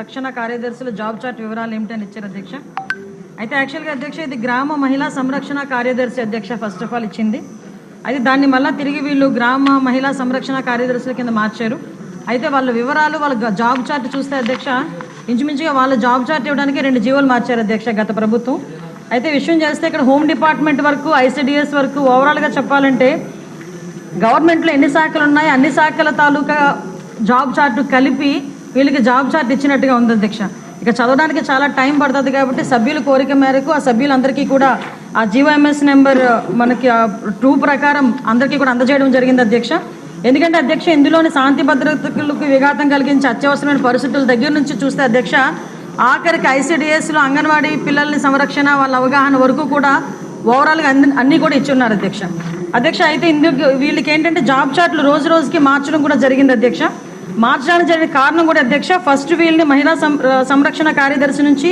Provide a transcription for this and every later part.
రక్షణ కార్యదర్శుల job chart వివరాలు ఏమిటని ఇచ్చారు అధ్యక్ష. అయితే యాక్చువల్గా అధ్యక్ష ఇది గ్రామ మహిళా సంరక్షణ కార్యదర్శి అధ్యక్ష ఫస్ట్ ఆఫ్ ఆల్ ఇచ్చింది. అయితే దాన్ని మళ్ళీ తిరిగి వీళ్ళు గ్రామ మహిళా సంరక్షణ కార్యదర్శుల కింద మార్చారు. అయితే వాళ్ళ వివరాలు వాళ్ళ జాబ్ చార్ట్ చూస్తే అధ్యక్ష ఇంచుమించుగా వాళ్ళ జాబ్ చార్ట్ ఇవ్వడానికి రెండు జీవోలు మార్చారు అధ్యక్ష గత ప్రభుత్వం. అయితే విషయం చేస్తే ఇక్కడ హోమ్ డిపార్ట్మెంట్ వరకు ఐసిడిఎస్ వరకు ఓవరాల్గా చెప్పాలంటే గవర్నమెంట్లో ఎన్ని శాఖలు ఉన్నాయి అన్ని శాఖల తాలూకా జాబ్ చార్ట్ కలిపి వీళ్ళకి జాబ్ చార్ట్ ఇచ్చినట్టుగా ఉంది అధ్యక్ష. ఇక చదవడానికి చాలా టైం పడుతుంది కాబట్టి సభ్యుల కోరిక మేరకు ఆ సభ్యులందరికీ కూడా ఆ జీవోఎంఎస్ నెంబర్ మనకి టూ ప్రకారం అందరికీ కూడా అందజేయడం జరిగింది అధ్యక్ష. ఎందుకంటే అధ్యక్ష ఇందులోని శాంతి భద్రతలకు విఘాతం కలిగించే అత్యవసరమైన పరిస్థితుల దగ్గర నుంచి చూస్తే అధ్యక్ష ఆఖరికి ఐసీడీఎస్లో అంగన్వాడీ పిల్లల్ని సంరక్షణ వాళ్ళ అవగాహన వరకు కూడా ఓవరాల్గా అన్ని అన్నీ కూడా ఇచ్చున్నారు అధ్యక్ష. అధ్యక్ష అయితే ఇందుకు వీళ్ళకి ఏంటంటే జాబ్ చార్ట్లు రోజు రోజుకి మార్చడం కూడా జరిగింది అధ్యక్ష. మార్చడానికి జరిగిన కారణం కూడా అధ్యక్ష ఫస్ట్ వీళ్ళని మహిళా సం- సంరక్షణ కార్యదర్శి నుంచి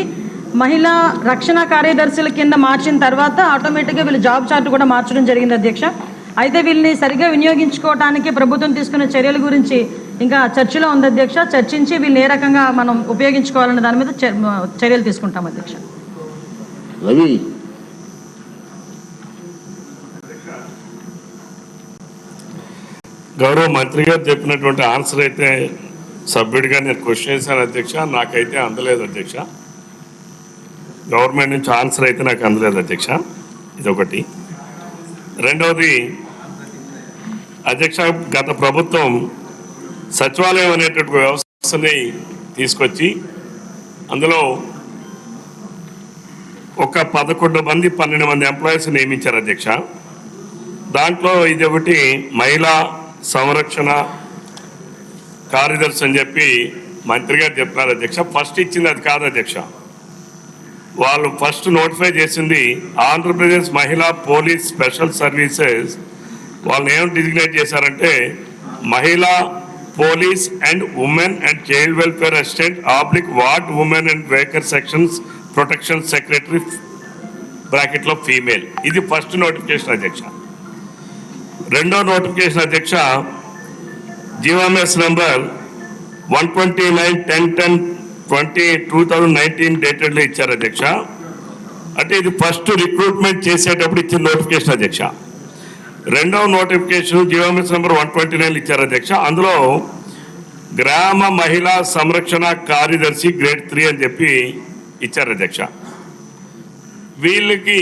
మహిళా రక్షణ కార్యదర్శుల కింద మార్చిన తర్వాత ఆటోమేటిక్గా వీళ్ళు జాబ్ చార్ట్ కూడా మార్చడం జరిగింది అధ్యక్ష. అయితే వీళ్ళని సరిగ్గా వినియోగించుకోవడానికి ప్రభుత్వం తీసుకున్న చర్యల గురించి ఇంకా చర్చలో ఉంది అధ్యక్ష. చర్చించి వీళ్ళని ఏ రకంగా మనం ఉపయోగించుకోవాలనే దాని మీద చర్- చర్యలు తీసుకుంటాం అధ్యక్ష. రవి గౌరవ మంత్రి గారు చెప్పినటువంటి ఆన్సర్ అయితే సభ్యుడిగా నేను క్వశ్చన్ చేశాను అధ్యక్ష. నాకైతే అందలేదు అధ్యక్ష. గవర్నమెంట్ నుంచి ఆన్సర్ అయితే నాకు అందలేదు అధ్యక్ష. ఇదొకటి. రెండవది అధ్యక్ష గత ప్రభుత్వం సచివాలయం అనేటువంటి వ్యవస్థని తీసుకొచ్చి అందులో ఒక పదకొండు మంది పన్నెండు మంది ఎంప్లాయీస్ నియమించారు అధ్యక్ష. దాంట్లో ఇది ఒకటి మహిళా సంరక్షణ కార్యదర్శి అని చెప్పి మంత్రి గారు చెప్పినారు అధ్యక్ష. ఫస్ట్ ఇచ్చింది అది కాదు అధ్యక్ష. వాళ్ళు ఫస్ట్ నోటిఫై చేసింది ఆంధ్రప్రదేశ్ మహిళా పోలీస్ స్పెషల్ సర్వీసెస్. వాళ్ళని ఏం డిజిగ్నేట్ చేశారంటే మహిళా police and women and child welfare assistant oblique ward women and weaker sections protection secretary బ్రాకెట్లో ఫీమేల్. ఇది ఫస్ట్ నోటిఫికేషన్ అధ్యక్ష. రెండో నోటిఫికేషన్ అధ్యక్ష G O M S number one twenty nine ten ten twenty two thousand nineteen డేటెడ్లో ఇచ్చారు అధ్యక్ష. అంటే ఇది first recruitment చేసేటప్పుడు ఇచ్చిన నోటిఫికేషన్ అధ్యక్ష. రెండవ notification G O M S number one twenty nine ఇచ్చారు అధ్యక్ష. అందులో గ్రామ మహిళా సంరక్షణ కార్యదర్శి గ్రేడ్ త్రీ అని చెప్పి ఇచ్చారు అధ్యక్ష. వీళ్ళకి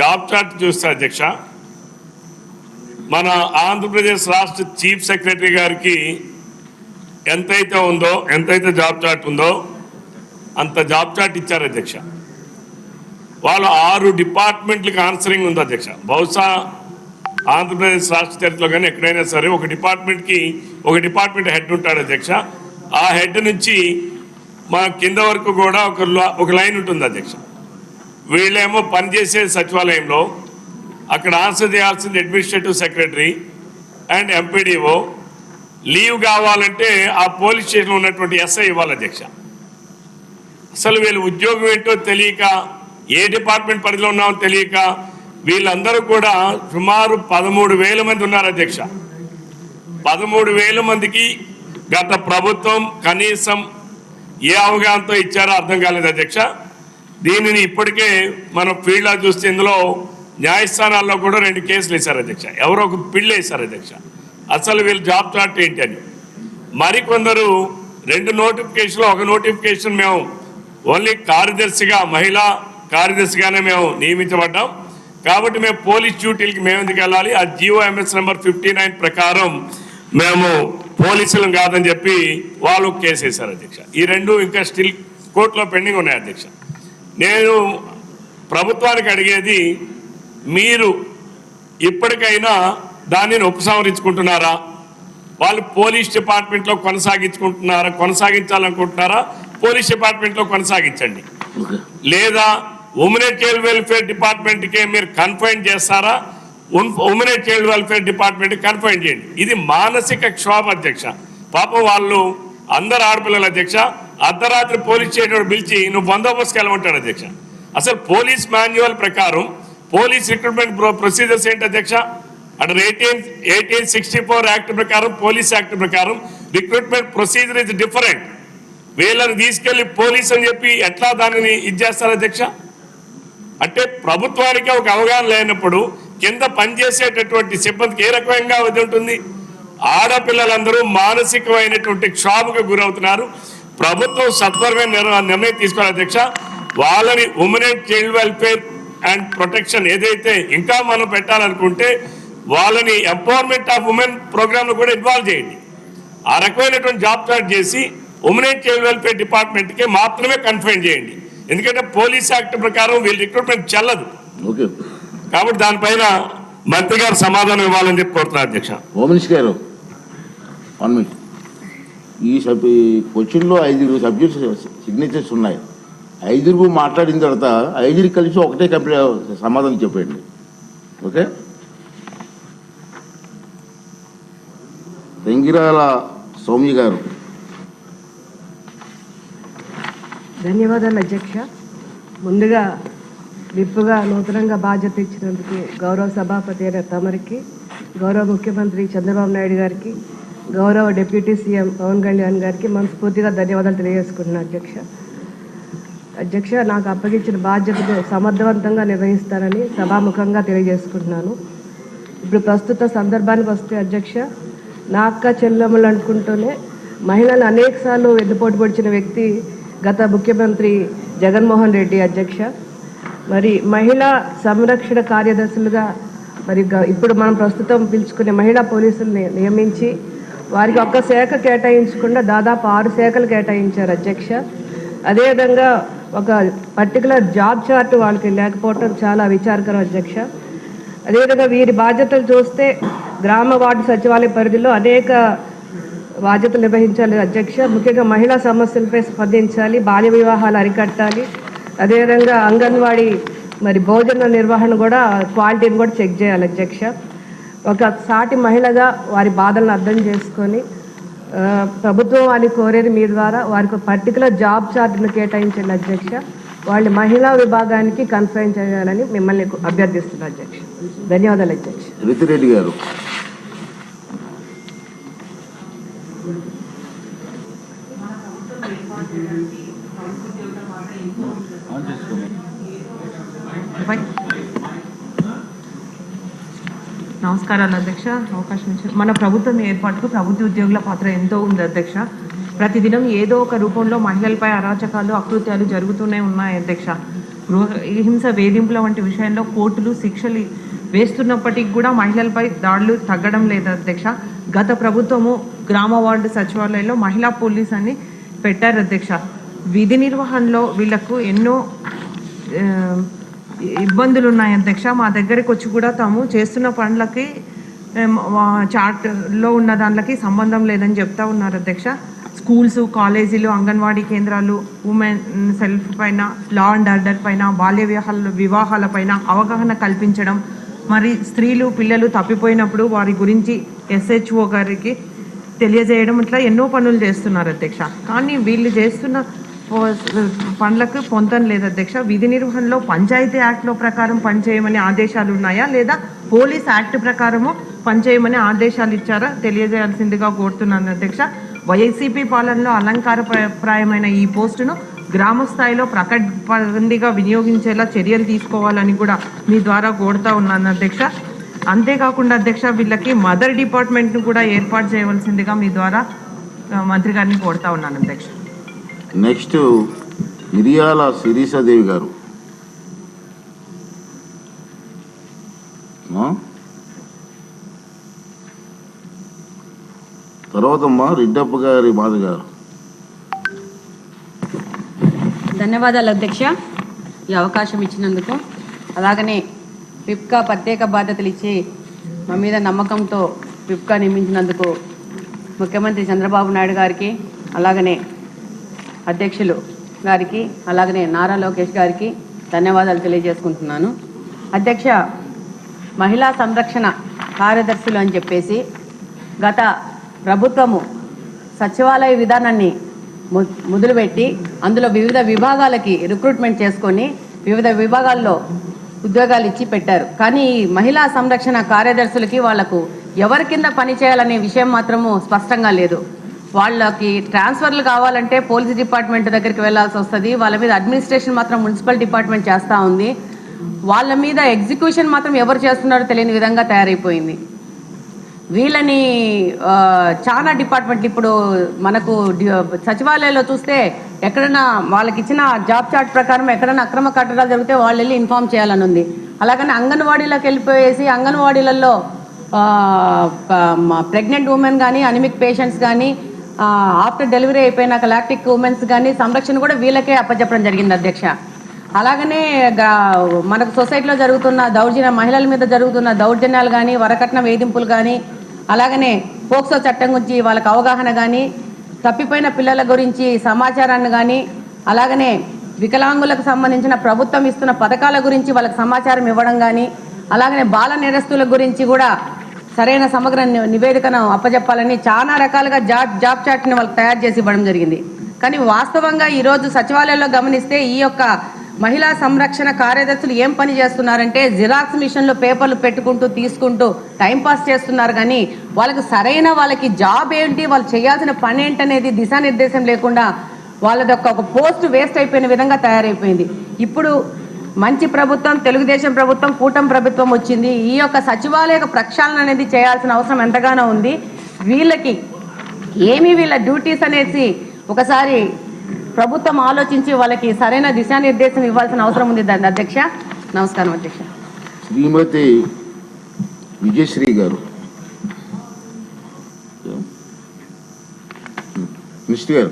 జాబ్ చార్ట్ చూస్తే అధ్యక్ష. మన ఆంధ్రప్రదేశ్ రాష్ట్ర చీఫ్ సెక్రటరీ గారికి ఎంతైతే ఉందో ఎంతైతే జాబ్ చార్ట్ ఉందో అంత జాబ్ చార్ట్ ఇచ్చారు అధ్యక్ష. వాళ్ళు ఆరు డిపార్ట్మెంట్లకు ఆన్సరింగ్ ఉంది అధ్యక్ష. బహుశా ఆంధ్రప్రదేశ్ రాష్ట్ర చరిత్రలో కానీ ఎక్కడైనా సరే ఒక డిపార్ట్మెంట్కి ఒక డిపార్ట్మెంట్ హెడ్ ఉంటాడు అధ్యక్ష. ఆ హెడ్ నుంచి మా కింద వరకు కూడా ఒక ల- ఒక లైన్ ఉంటుంది అధ్యక్ష. వీళ్ళేమో పనిచేసే సచివాలయంలో అక్కడ ఆన్సర్ చేయాల్సింది administrative secretary and M P D O. Leave కావాలంటే ఆ పోలీస్ స్టేషన్లో ఉన్నటువంటి ఎస్ఐ ఇవ్వాలి అధ్యక్ష. అసలు వీళ్ళు ఉద్యోగం ఏంటో తెలియక ఏ డిపార్ట్మెంట్ పరిధిలో ఉన్నామో తెలియక వీళ్ళందరూ కూడా సుమారు పదమూడు వేల మంది ఉన్నారు అధ్యక్ష. పదమూడు వేల మందికి గత ప్రభుత్వం కనీసం ఏ అవగాహనతో ఇచ్చారో అర్థం కాలేదు అధ్యక్ష. దీనిని ఇప్పటికే మనం ఫీల్డ్లో చూస్తే ఇందులో న్యాయస్థానాల్లో కూడా రెండు కేసులు వేశారు అధ్యక్ష. ఎవరో ఒక పిల్లి వేశారు అధ్యక్ష. అసలు వీళ్ళు జాబ్ చార్ట్ ఏంటి అని. మరికొందరు రెండు నోటిఫికేషన్లు ఒక నోటిఫికేషన్ మేము ఓన్లీ కార్యదర్శిగా మహిళా కార్యదర్శిగానే మేము నియమించబడ్డాం. కాబట్టి మేము పోలీస్ డ్యూటీలకి మేము ఎందుకు వెళ్ళాలి? ఆ G O M S M S number fifty nine ప్రకారం మేము పోలీసులం కాదని చెప్పి వాళ్ళు కేసు వేశారు అధ్యక్ష. ఈ రెండు ఇంకా స్టిల్ కోర్టులో పెండింగ్ ఉన్నాయి అధ్యక్ష. నేను ప్రభుత్వానికి అడిగేది మీరు ఇప్పటికైనా దానిని ఉపసంహరించుకుంటున్నారా? వాళ్ళు పోలీస్ డిపార్ట్మెంట్లో కొనసాగించుకుంటున్నారా? కొనసాగించాలనుకుంటున్నారా? పోలీస్ డిపార్ట్మెంట్లో కొనసాగించండి. లేదా ఉమెన్ చైల్డ్ వెల్ఫేర్ డిపార్ట్మెంట్కే మీరు కన్ఫైన్ చేస్తారా? Women child welfare department confine చేయండి. ఇది మానసిక క్షోభ అధ్యక్ష. పాపం వాళ్ళు అందరు ఆడపిల్లల అధ్యక్ష. అర్ధరాత్రి పోలీస్ స్టేషన్ పిలిచి నువ్వు బందోబస్తుకి వెళ్ళమంటాడు అధ్యక్ష. అసలు పోలీస్ మాన్యువల్ ప్రకారం పోలీస్ రిక్రూట్మెంట్ ప్రొసీజర్స్ ఏంటి అధ్యక్ష? Under eighteen eighteen sixty four act ప్రకారం పోలీస్ యాక్ట్ ప్రకారం రిక్రూట్మెంట్ ప్రొసీజర్ ఇస్ డిఫరెంట్ వీళ్ళని తీసుకెళ్ళి పోలీస్ అని చెప్పి ఎట్లా దానిని ఇది చేస్తారు అధ్యక్ష? అంటే ప్రభుత్వానికి ఒక అవగాహన లేనప్పుడు కింద పనిచేసేటటువంటి సిబ్బందికి ఏ రకంగా ఇది ఉంటుంది? ఆడపిల్లలందరూ మానసికమైనటువంటి క్షోభకు గురవుతున్నారు. ప్రభుత్వం సత్వరమైన నిర్ణయం తీసుకోవాలి అధ్యక్ష. వాళ్ళని women and child welfare and protection ఏదైతే ఇంకా మనం పెట్టాలనుకుంటే వాళ్ళని ఎంపవర్మెంట్ ఆఫ్ ఉమెన్ ప్రోగ్రామ్ కూడా ఇన్వాల్వ్ చేయండి. ఆ రకమైనటువంటి జాబ్ స్టార్ట్ చేసి ఉమెన్ అండ్ చైల్డ్ వెల్ఫేర్ డిపార్ట్మెంట్కి మాత్రమే కన్ఫైన్ చేయండి. ఎందుకంటే పోలీస్ యాక్ట్ ప్రకారం వీళ్ళ రిక్రూట్మెంట్ చెల్లదు. ఓకే. కాబట్టి దానిపైన మంత్రి గారు సమాధానం ఇవ్వాలని చెప్పి కోరుతున్నారు అధ్యక్ష. హోమ్ మినిస్టర్ గారు ఈ సబ్ ఈ క్వశ్చన్లో ఐదుగురు సబ్జెక్ట్స్ సిగ్నేచర్స్ ఉన్నాయి. ఐదుగురు మాట్లాడిన తర్వాత ఐదుగురు కలిసి ఒకటే కంప్లీట్ సమాధానం చెప్పండి ఓకే? తెంగిరాల సౌమ్య గారు. ధన్యవాదాలు అధ్యక్ష. ముందుగా విప్పుగా నూతనంగా బాధ్యత ఇచ్చినందుకు గౌరవ సభాపతి అయిన తమరికి గౌరవ ముఖ్యమంత్రి చంద్రబాబు నాయుడు గారికి గౌరవ డిప్యూటీ సీఎం పవన్ కళ్యాణ్ గారికి మనస్ఫూర్తిగా ధన్యవాదాలు తెలియజేసుకుంటున్నాను అధ్యక్ష. అధ్యక్ష నాకు అప్పగించిన బాధ్యతను సమర్థవంతంగా నిర్వహిస్తానని సభాముఖంగా తెలియజేసుకుంటున్నాను. ఇప్పుడు ప్రస్తుత సందర్భానికి వస్తే అధ్యక్ష నా అక్క చెల్లెమ్మలు అనుకుంటూనే మహిళలు అనేకసార్లు వెన్నుపోటు పొడిచిన వ్యక్తి గత ముఖ్యమంత్రి జగన్మోహన్ రెడ్డి అధ్యక్ష. మరి మహిళా సంరక్షణ కార్యదర్శులుగా మరి గ- ఇప్పుడు మనం ప్రస్తుతం పిలుచుకునే మహిళా పోలీసుల్ని నియమించి వారికి ఒక్క శాఖ కేటాయించకుండా దాదాపు ఆరు శాఖలు కేటాయించారు అధ్యక్ష. అదేవిధంగా ఒక పర్టికులర్ జాబ్ చార్ట్ వాళ్ళకి లేకపోవటం చాలా విచారకరం అధ్యక్ష. అదేవిధంగా వీరి బాధ్యతలు చూస్తే గ్రామ వార్డు సచివాలయ పరిధిలో అనేక బాధ్యతలు నిర్వహించాలి అధ్యక్ష. ముఖ్యంగా మహిళా సమస్యలపై స్పందించాలి బాల్య వివాహాలు అరికట్టాలి. అదేవిధంగా అంగన్వాడీ మరి భోజన నిర్వహణ కూడా క్వాలిటీని కూడా చెక్ చేయాలి అధ్యక్ష. ఒక సాటి మహిళగా వారి బాధలను అర్థం చేసుకొని ప్రభుత్వం వారిని కోరేది మీ ద్వారా. వారికి పర్టికులర్ జాబ్ చార్ట్ను కేటాయించండి అధ్యక్ష. వాళ్ళ మహిళా విభాగానికి కన్ఫైన్ చేయాలని మిమ్మల్ని అభ్యర్థిస్తున్నాను అధ్యక్ష. ధన్యవాదాలు అధ్యక్ష. రితిరెడ్డి గారు. నమస్కారాలు అధ్యక్ష. అవకాశం ఇచ్చిన మన ప్రభుత్వం ఏర్పాటుకు ప్రభుత్వ ఉద్యోగుల పాత్ర ఎంతో ఉంది అధ్యక్ష. ప్రతిదినం ఏదో ఒక రూపంలో మహిళలపై అరాచకాలు అకృత్యాలు జరుగుతూనే ఉన్నాయి అధ్యక్ష. గృహ హింస వేధింపుల వంటి విషయంలో కోర్టులు శిక్షలు వేస్తున్నప్పటికీ కూడా మహిళలపై దాడులు తగ్గడం లేదు అధ్యక్ష. గత ప్రభుత్వము గ్రామ వార్డు సచివాలయంలో మహిళా పోలీస్ అని పెట్టారు అధ్యక్ష. విధి నిర్వహణలో వీళ్ళకు ఎన్నో ఇబ్బందులు ఉన్నాయి అధ్యక్ష. మా దగ్గరికి వచ్చి కూడా తాము చేస్తున్న పనులకి చార్ట్లో ఉన్న దాంట్లకి సంబంధం లేదని చెప్తా ఉన్నారు అధ్యక్ష. స్కూల్స్ కాలేజీలు అంగన్వాడీ కేంద్రాలు ఉమెన్ సెల్ఫ్ పైన లా అండ్ ఆర్డర్ పైన బాల్య వివాహాల వివాహాల పైన అవగాహన కల్పించడం. మరి స్త్రీలు పిల్లలు తప్పిపోయినప్పుడు వారి గురించి ఎస్హెచ్ఓ గారికి తెలియజేయడం ఇట్లా ఎన్నో పనులు చేస్తున్నారు అధ్యక్ష. కానీ వీళ్ళు చేస్తున్న పో- పనులకు పొందం లేదు అధ్యక్ష. విధి నిర్వహణలో పంచాయతీ యాక్ట్లో ప్రకారం పనిచేయమని ఆదేశాలు ఉన్నాయా? లేదా పోలీస్ యాక్ట్ ప్రకారము పనిచేయమని ఆదేశాలు ఇచ్చారా? తెలియజేయాల్సిందిగా కోరుతున్నాను అధ్యక్ష. వైసీపీ పాలనలో అలంకార ప్రాయమైన ఈ పోస్టును గ్రామ స్థాయిలో ప్రకటబందిగా వినియోగించేలా చర్యలు తీసుకోవాలని కూడా మీ ద్వారా కోరుతా ఉన్నాను అధ్యక్ష. అంతేకాకుండా అధ్యక్ష వీళ్ళకి మదర్ డిపార్ట్మెంట్ను కూడా ఏర్పాటు చేయవలసిందిగా మీ ద్వారా మంత్రి గారిని కోరుతా ఉన్నాను అధ్యక్ష. నెక్స్ట్ మిరియాల శిరీషాదేవి గారు. ఆ? రెడ్డప్ప గారి బాధ గారు. ధన్యవాదాలు అధ్యక్ష. ఈ అవకాశం ఇచ్చినందుకు. అలాగనే పిప్కా ప్రత్యేక బాధ్యతలు ఇచ్చి మా మీద నమ్మకంతో పిప్కా నియమించినందుకు ముఖ్యమంత్రి చంద్రబాబు నాయుడు గారికి అలాగనే అధ్యక్షులు గారికి అలాగనే నారా లోకేష్ గారికి ధన్యవాదాలు తెలియజేసుకుంటున్నాను. అధ్యక్ష మహిళా సంరక్షణ కార్యదర్శులు అని చెప్పేసి గత ప్రభుత్వము సచివాలయ విధానాన్ని మొదలుపెట్టి అందులో వివిధ విభాగాలకి రిక్రూట్మెంట్ చేసుకొని వివిధ విభాగాల్లో ఉద్యోగాలు ఇచ్చి పెట్టారు. కానీ ఈ మహిళా సంరక్షణ కార్యదర్శులకి వాళ్ళకు ఎవరి కింద పని చేయాలనే విషయం మాత్రము స్పష్టంగా లేదు. వాళ్ళకి ట్రాన్స్ఫర్లు కావాలంటే పోలీస్ డిపార్ట్మెంట్ దగ్గరికి వెళ్ళాల్సి వస్తుంది. వాళ్ళ మీద అడ్మినిస్ట్రేషన్ మాత్రం మున్సిపల్ డిపార్ట్మెంట్ చేస్తూ ఉంది. వాళ్ళ మీద ఎగ్జిక్యూషన్ మాత్రం ఎవరు చేస్తున్నారో తెలియని విధంగా తయారైపోయింది. వీళ్ళని చాలా డిపార్ట్మెంట్లు ఇప్పుడు మనకు సచివాలయంలో చూస్తే ఎక్కడైనా వాళ్ళకి ఇచ్చిన జాబ్ చార్ట్ ప్రకారం ఎక్కడైనా అక్రమ కట్టడాలు జరిగితే వాళ్ళు వెళ్ళి ఇన్ఫామ్ చేయాలని ఉంది. అలాగని అంగన్వాడీలోకి వెళ్ళిపోయేసి అంగన్వాడీలలో ప్రెగ్నెంట్ ఉమెన్ కానీ అనిమిక్ పేషెంట్స్ కానీ ఆఫ్టర్ డెలివరీ అయిపోయినాక లాక్టిక్ ఉమెన్స్ కానీ సంరక్షణ కూడా వీళ్ళకే అప్పచెప్పడం జరిగింది అధ్యక్ష. అలాగనే మనకు సొసైటీలో జరుగుతున్న దౌర్జన్య మహిళల మీద జరుగుతున్న దౌర్జన్యాలు కానీ వరకట్న వేధింపులు కానీ అలాగనే పోక్సో చట్టం గురించి వాళ్ళకి అవగాహన కానీ తప్పిపోయిన పిల్లల గురించి సమాచారాన్ని కానీ అలాగనే వికలాంగులకు సంబంధించిన ప్రభుత్వం ఇస్తున్న పథకాల గురించి వాళ్ళకి సమాచారం ఇవ్వడం కానీ అలాగనే బాల నేరస్తుల గురించి కూడా సరైన సమగ్ర నివేదికను అప్పజెప్పాలని చాలా రకాలుగా జాబ్ జాబ్ చాట్ని వాళ్ళకి తయారు చేసి ఇవ్వడం జరిగింది. కానీ వాస్తవంగా ఈరోజు సచివాలయంలో గమనిస్తే ఈ యొక్క మహిళా సంరక్షణ కార్యదర్శులు ఏం పని చేస్తున్నారంటే జిరాక్స్ మిషన్లో పేపర్లు పెట్టుకుంటూ తీసుకుంటూ టైంపాస్ చేస్తున్నారు. కానీ వాళ్ళకి సరైన వాళ్ళకి జాబ్ ఏంటి వాళ్ళు చేయాల్సిన పని ఏంటనేది దిశానిర్దేశం లేకుండా వాళ్ళది ఒక పోస్ట్ వేస్ట్ అయిపోయిన విధంగా తయారైపోయింది. ఇప్పుడు మంచి ప్రభుత్వం తెలుగుదేశం ప్రభుత్వం కూటమి ప్రభుత్వం వచ్చింది. ఈ యొక్క సచివాలయ ప్రక్షాళన అనేది చేయాల్సిన అవసరం ఎంతగానో ఉంది. వీళ్ళకి ఏమి వీళ్ళ డ్యూటీస్ అనేసి ఒకసారి ప్రభుత్వం ఆలోచించి వాళ్ళకి సరైన దిశానిర్దేశం ఇవ్వాల్సిన అవసరం ఉంది దాని అధ్యక్ష. నమస్కారం అధ్యక్ష. శ్రీమతి విజయశ్రీ గారు. మినిస్టర్ గారు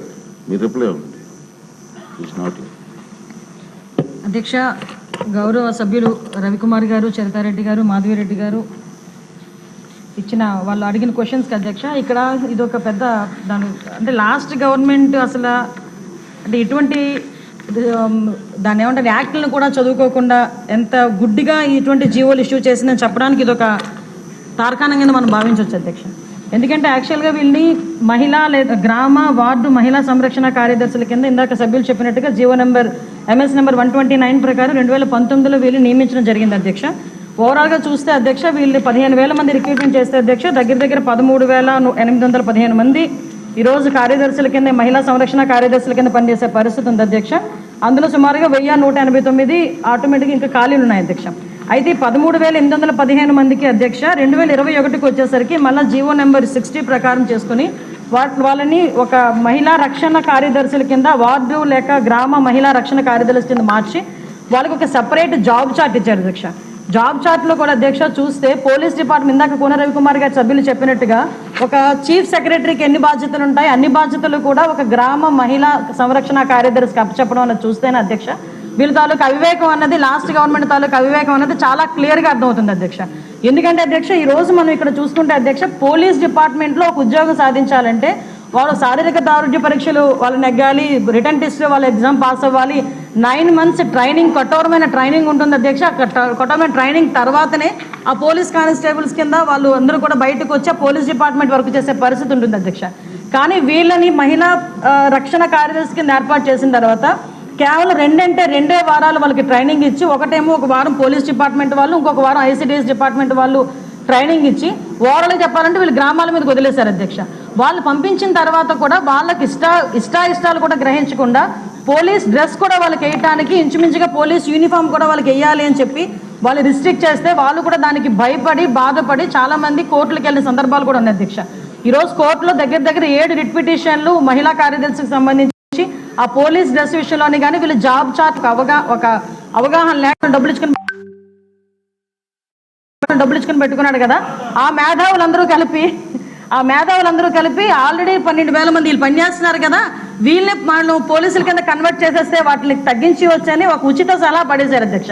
మీరు రిప్లై ఉంది ఇట్స్ నాట్ అధ్యక్ష గౌరవ సభ్యులు రవికుమార్ గారు చరితారెడ్డి గారు మాధవిరెడ్డి గారు ఇచ్చిన వాళ్ళు అడిగిన క్వశ్చన్స్కి అధ్యక్ష. ఇక్కడ ఇది ఒక పెద్ద దాని అంటే లాస్ట్ గవర్నమెంట్ అసలు అంటే ఇటువంటి దాన్ని ఏమంటారు యాక్ట్లను కూడా చదువుకోకుండా ఎంత గుడ్డిగా ఇటువంటి జీవోలు ఇష్యూ చేసిందని చెప్పడానికి ఇది ఒక తార్కాణంగా మనం భావించవచ్చు అధ్యక్ష. ఎందుకంటే యాక్చువల్గా వీళ్ళని మహిళా లేదా గ్రామ వార్డు మహిళా సంరక్షణ కార్యదర్శుల కింద ఇందాక సభ్యులు చెప్పినట్టుగా G O number M S number one twenty nine ప్రకారం రెండు వేల పంతొమ్మిదిలో వీళ్ళు నియమించడం జరిగింది అధ్యక్ష. ఓవరాల్గా చూస్తే అధ్యక్ష వీళ్ళు పదిహేను వేల మంది రిక్రూట్మెంట్ చేస్తే అధ్యక్ష దగ్గర దగ్గర పదమూడు వేల ఎనిమిది వందల పదిహేను మంది ఈరోజు కార్యదర్శుల కింద మహిళా సంరక్షణ కార్యదర్శుల కింద పనిచేసే పరిస్థితి ఉంది అధ్యక్ష. అందులో సుమారుగా వెయ్యి నూట ఎనభై తొమ్మిది ఆటోమేటిక్గా ఇంకా ఖాళీలు ఉన్నాయి అధ్యక్ష. అయితే పదమూడు వేల ఎనిమిది వందల పదిహేను మందికి అధ్యక్ష రెండు వేల ఇరవై ఒకటికి వచ్చేసరికి మళ్ళీ జీవో నెంబర్ సిక్స్టీ ప్రకారం చేసుకుని వాళ్ళని ఒక మహిళా రక్షణ కార్యదర్శుల కింద వార్డు లేక గ్రామ మహిళా రక్షణ కార్యదర్శుల కింద మార్చి వాళ్ళకి ఒక సపరేట్ జాబ్ చార్ట్ ఇచ్చారు అధ్యక్ష. జాబ్ చార్ట్లో కూడా అధ్యక్ష చూస్తే పోలీస్ డిపార్ట్మెంట్ ఇందాక కోన రవికుమార్ గారి సభ్యులు చెప్పినట్టుగా ఒక చీఫ్ సెక్రటరీకి ఎన్ని బాధ్యతలు ఉంటాయి అన్ని బాధ్యతలు కూడా ఒక గ్రామ మహిళా సంరక్షణ కార్యదర్శికి అప్పచెప్పడం అన్నది చూస్తేనే అధ్యక్ష వీళ్ళ తాలూకు అవివేకం అన్నది లాస్ట్ గవర్నమెంట్ తాలూకు అవివేకం అన్నది చాలా క్లియర్గా అర్థమవుతుంది అధ్యక్ష. ఎందుకంటే అధ్యక్ష ఈ రోజు మనం ఇక్కడ చూసుకుంటే అధ్యక్ష పోలీస్ డిపార్ట్మెంట్లో ఒక ఉద్యోగం సాధించాలంటే వాళ్ళు శారీరక దారుఢ్య పరీక్షలు వాళ్ళు నెగ్గాలి రిటర్న్ టెస్ట్ వాళ్ళు ఎగ్జామ్ పాస్ అవ్వాలి నైన్ మంత్స్ ట్రైనింగ్ కఠోరమైన ట్రైనింగ్ ఉంటుంది అధ్యక్ష. కఠోరమైన ట్రైనింగ్ తర్వాతనే ఆ పోలీస్ కానిస్టేబుల్స్ కింద వాళ్ళు అందరూ కూడా బయటకు వచ్చి ఆ పోలీస్ డిపార్ట్మెంట్ వర్క్ చేసే పరిస్థితి ఉంటుంది అధ్యక్ష. కానీ వీళ్ళని మహిళా రక్షణ కార్యదర్శి కింద ఏర్పాటు చేసిన తర్వాత కేవలం రెండంటే రెండే వారాలు వాళ్ళకి ట్రైనింగ్ ఇచ్చి ఒకటేమో ఒక వారం పోలీస్ డిపార్ట్మెంట్ వాళ్ళు ఇంకొక వారం ఐసిడిఎస్ డిపార్ట్మెంట్ వాళ్ళు ట్రైనింగ్ ఇచ్చి ఓవరాల్గా చెప్పాలంటే వీళ్ళు గ్రామాల మీద వదిలేశారు అధ్యక్ష. వాళ్ళు పంపించిన తర్వాత కూడా వాళ్ళకి ఇష్ట ఇష్టాయిష్టాలు కూడా గ్రహించకుండా పోలీస్ డ్రెస్ కూడా వాళ్ళకి వేయటానికి ఇంచుమించుగా పోలీస్ యూనిఫామ్ కూడా వాళ్ళకి వేయాలి అని చెప్పి వాళ్ళు రిస్ట్రిక్ట్ చేస్తే వాళ్ళు కూడా దానికి భయపడి బాధపడి చాలా మంది కోర్టులకు వెళ్ళిన సందర్భాలు కూడా ఉన్నాయి అధ్యక్ష. ఈరోజు కోర్టులో దగ్గర దగ్గర ఏడు రిట్ పిటిషన్లు మహిళా కార్యదర్శికి సంబంధించి ఆ పోలీస్ డ్రెస్ విషయంలోని కానీ వీళ్ళు జాబ్ చార్ట్ అవగా ఒక అవగాహన లేకుండా డబ్బులు ఇచ్చుకుని డబ్బులు ఇచ్చుకుని పెట్టుకున్నాడు కదా. ఆ మేధావులందరూ కలిపి ఆ మేధావులందరూ కలిపి ఆల్రెడీ పన్నెండు వేల మంది వీళ్ళు పనిచేస్తున్నారు కదా. వీళ్ళని మనం పోలీసుల కింద కన్వర్ట్ చేసేస్తే వాటిని తగ్గించి వచ్చని ఒక ఉచిత సలహా పడేశారు అధ్యక్ష.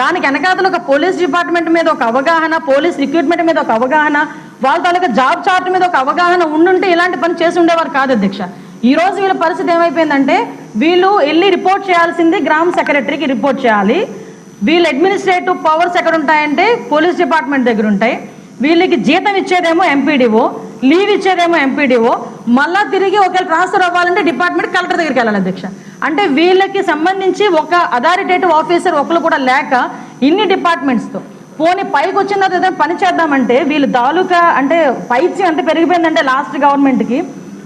దానికి వెనకాతలు ఒక పోలీస్ డిపార్ట్మెంట్ మీద ఒక అవగాహన పోలీస్ రిక్రూట్మెంట్ మీద ఒక అవగాహన వాళ్ళ తాలూకా జాబ్ చార్ట్ మీద ఒక అవగాహన ఉండుంటే ఇలాంటి పని చేసి ఉండేవారు కాదు అధ్యక్ష. ఈ రోజు వీళ్ళ పరిస్థితి ఏమైపోయిందంటే వీళ్ళు వెళ్ళి రిపోర్ట్ చేయాల్సింది గ్రామ సెక్రటరీకి రిపోర్ట్ చేయాలి. వీళ్ళ అడ్మినిస్ట్రేటివ్ పవర్స్ ఎక్కడ ఉంటాయంటే పోలీస్ డిపార్ట్మెంట్ దగ్గర ఉంటాయి వీళ్ళకి జీతం ఇచ్చేదేమో M P D O leave ఇచ్చేదేమో MPDO. మళ్ళా తిరిగి ఒకవేళ ట్రాన్స్ఫర్ అవ్వాలంటే డిపార్ట్మెంట్ కలెక్టర్ దగ్గరికి వెళ్ళాలి అధ్యక్ష. అంటే వీళ్ళకి సంబంధించి ఒక అథారిటేటివ్ ఆఫీసర్ ఒకరు కూడా లేక ఇన్ని డిపార్ట్మెంట్స్తో పోనీ పైకి వచ్చిన తర్వాత ఏదైనా పని చేద్దామంటే వీళ్ళు తాలూకా అంటే పైచి ఎంత పెరిగిపోయిందంటే లాస్ట్ గవర్నమెంట్కి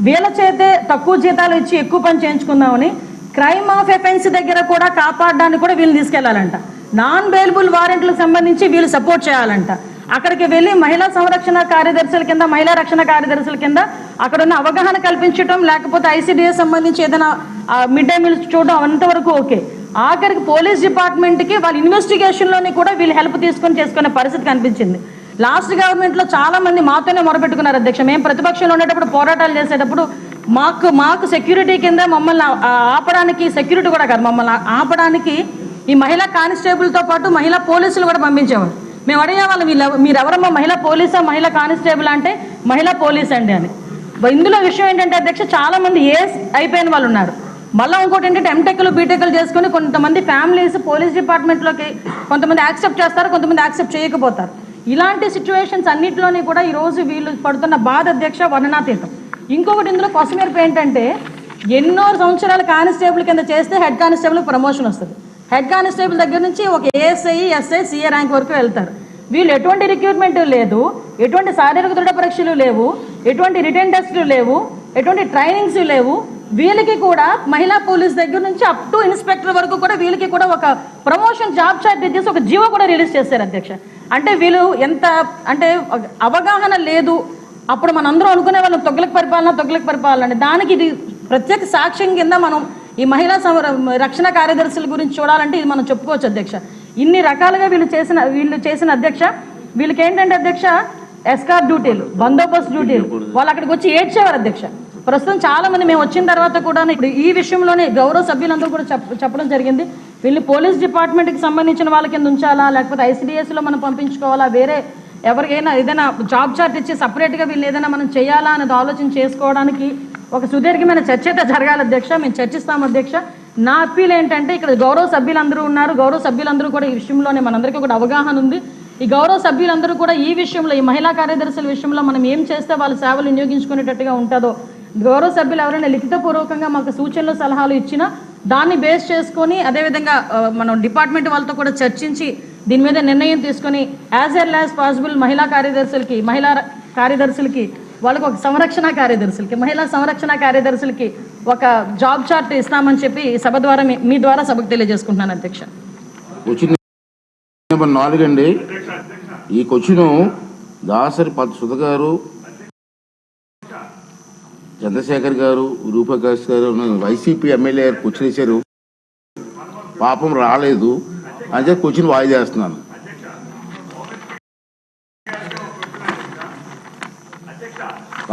వీళ్ళ చేతే తక్కువ జీతాలు ఇచ్చి ఎక్కువ పని చేయించుకుందామని క్రైమ్ ఆఫ్ ఎఫెన్స్ దగ్గర కూడా కాపాడడానికి కూడా వీళ్ళు తీసుకెళ్ళాలంట. నాన్ బెయిలబుల్ వారెంట్లకు సంబంధించి వీళ్ళు సపోర్ట్ చేయాలంట. అక్కడికి వెళ్ళి మహిళా సంరక్షణ కార్యదర్శుల కింద మహిళా రక్షణ కార్యదర్శుల కింద అక్కడ ఉన్న అవగాహన కల్పించడం లేకపోతే ఐసీడీఎస్ సంబంధించి ఏదైనా మిడ్ డే మీల్స్ చూడడం అంతవరకు ఓకే. ఆఖరికి పోలీస్ డిపార్ట్మెంట్కి వాళ్ళ ఇన్వెస్టిగేషన్లోని కూడా వీళ్ళు హెల్ప్ తీసుకొని చేసుకునే పరిస్థితి కనిపించింది. లాస్ట్ గవర్నమెంట్లో చాలా మంది మాతోనే మొరపెట్టుకున్నారు అధ్యక్ష. మేము ప్రతిపక్షంలో ఉండేటప్పుడు పోరాటాలు చేసేటప్పుడు మాకు మాకు సెక్యూరిటీ కింద మమ్మల్ని ఆపడానికి సెక్యూరిటీ కూడా కాదు మమ్మల్ని ఆపడానికి ఈ మహిళా కానిస్టేబుల్తో పాటు మహిళా పోలీసులు కూడా పంపించేవారు. మేము అడిగేవాళ్ళం వీళ్ళ మీరెవరమ్మా? మహిళా పోలీసా? మహిళా కానిస్టేబుల్? అంటే మహిళా పోలీస్ అండి అని. ఇందులో విషయం ఏంటంటే అధ్యక్ష చాలా మంది ఏస్ అయిపోయిన వాళ్ళు ఉన్నారు. మళ్ళీ ఇంకోటి ఏంటంటే ఎంటెక్లు బీటెక్లు చేసుకుని కొంతమంది ఫ్యామిలీస్ పోలీస్ డిపార్ట్మెంట్లోకి కొంతమంది యాక్సెప్ట్ చేస్తారు కొంతమంది యాక్సెప్ట్ చేయకపోతారు. ఇలాంటి సిచ్యువేషన్స్ అన్నింటిలోని కూడా ఈరోజు వీళ్ళు పడుతున్న బాధ అధ్యక్ష వర్ణనాతీతం. ఇంకొకటి ఇందులో కొసమేర్పు ఏంటంటే ఎన్నో సంవత్సరాలు కానిస్టేబుల్ కింద చేస్తే హెడ్ కానిస్టేబుల్ ప్రమోషన్ వస్తుంది. హెడ్ కానిస్టేబుల్ దగ్గర నుంచి ఒక ఏఎస్ఐ ఎస్ఐ సిఏ ర్యాంక్ వరకు వెళ్తారు. వీళ్ళు ఎటువంటి రిక్రూట్మెంట్ లేదు ఎటువంటి శారీరక దృఢ పరీక్షలు లేవు ఎటువంటి రిటర్న్ టెస్టులు లేవు ఎటువంటి ట్రైనింగ్స్ లేవు వీళ్ళకి కూడా మహిళా పోలీస్ దగ్గర నుంచి అప్ టు ఇన్స్పెక్టర్ వరకు కూడా వీళ్ళకి కూడా ఒక ప్రమోషన్ జాబ్ చార్ట్ చేసి ఒక జీవో కూడా రిలీజ్ చేశారు అధ్యక్ష. అంటే వీళ్ళు ఎంత అంటే అవగాహన లేదు. అప్పుడు మనందరం అనుకునే వాళ్ళం తొగ్గులకు పరిపాలన తొగ్గులకు పరిపాలన దానికి ఇది ప్రత్యేక సాక్ష్యం కింద మనం ఈ మహిళా రక్షణ కార్యదర్శుల గురించి చూడాలంటే ఇది మనం చెప్పుకోవచ్చు అధ్యక్ష. ఇన్ని రకాలుగా వీళ్ళు చేసిన వీళ్ళు చేసిన అధ్యక్ష వీళ్ళకి ఏంటంటే అధ్యక్ష ఎస్కార్ డ్యూటీలు బందోబస్తు డ్యూటీలు వాళ్ళు అక్కడికి వచ్చి ఏడ్చేవారు అధ్యక్ష. ప్రస్తుతం చాలా మంది మేము వచ్చిన తర్వాత కూడా ఇప్పుడు ఈ విషయంలోనే గౌరవ సభ్యులందరూ కూడా చెప్ప చెప్పడం జరిగింది. వీళ్ళు పోలీస్ డిపార్ట్మెంట్కి సంబంధించిన వాళ్ళ కింద ఉంచాలా? లేకపోతే ఐసీడీఎస్లో మనం పంపించుకోవాలా? వేరే ఎవరికైనా ఏదైనా జాబ్ చార్ట్ ఇచ్చి సపరేట్గా వీళ్ళు ఏదైనా మనం చేయాలా అనేది ఆలోచన చేసుకోవడానికి ఒక సుదీర్ఘమైన చర్చ అయితే జరగాలి అధ్యక్ష. మేము చర్చిస్తాం అధ్యక్ష. నా అప్పీల్ ఏంటంటే ఇక్కడ గౌరవ సభ్యులందరూ ఉన్నారు. గౌరవ సభ్యులందరూ కూడా ఈ విషయంలోనే మనందరికీ కూడా అవగాహన ఉంది. ఈ గౌరవ సభ్యులందరూ కూడా ఈ విషయంలో ఈ మహిళా కార్యదర్శుల విషయంలో మనం ఏం చేస్తే వాళ్ళ సేవలు వినియోగించుకునేటట్టుగా ఉంటుందో గౌరవ సభ్యులు ఎవరైనా లిఖితపూర్వకంగా మాకు సూచనలు సలహాలు ఇచ్చినా దాన్ని బేస్ చేసుకొని అదేవిధంగా మనం డిపార్ట్మెంట్ వాళ్ళతో కూడా చర్చించి దీని మీద నిర్ణయం తీసుకొని యాజ్ ఎల్ యాజ్ పాసిబుల్ మహిళా కార్యదర్శులకి మహిళా కార్యదర్శులకి వాళ్ళకి ఒక సంరక్షణ కార్యదర్శులకి మహిళా సంరక్షణ కార్యదర్శులకి ఒక జాబ్ చార్ట్ ఇస్తామని చెప్పి సభ ద్వారా మీ- మీ ద్వారా సభకు తెలియజేసుకుంటున్నాను అధ్యక్ష. నెంబర్ నాలుగు అండి ఈ క్వశ్చన్ దాసరి పద్ సుధ గారు చంద్రశేఖర్ గారు రూపకాష్ గారు వైసీపీ ఎమ్మెల్యే గారు క్వశ్చన్ వేశారు పాపం రాలేదు. అంటే క్వశ్చన్ వాయిదేస్తున్నాను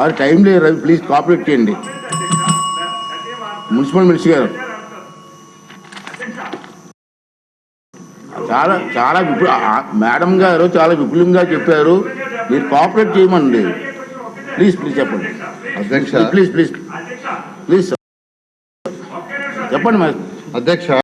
వేస్తున్నాను. టైం లేదు రవి ప్లీజ్ కాపరేట్ చేయండి. Municipal minister garu. చాలా చాలా విపు మేడం గారు చాలా విపులంగా చెప్పారు. మీరు కాపరేట్ చేయమండి ప్లీజ్ ప్లీజ్ చెప్పండి అధ్యక్ష ప్లీజ్ ప్లీజ్ ప్లీజ్ సార్ చెప్పండి మరి అధ్యక్ష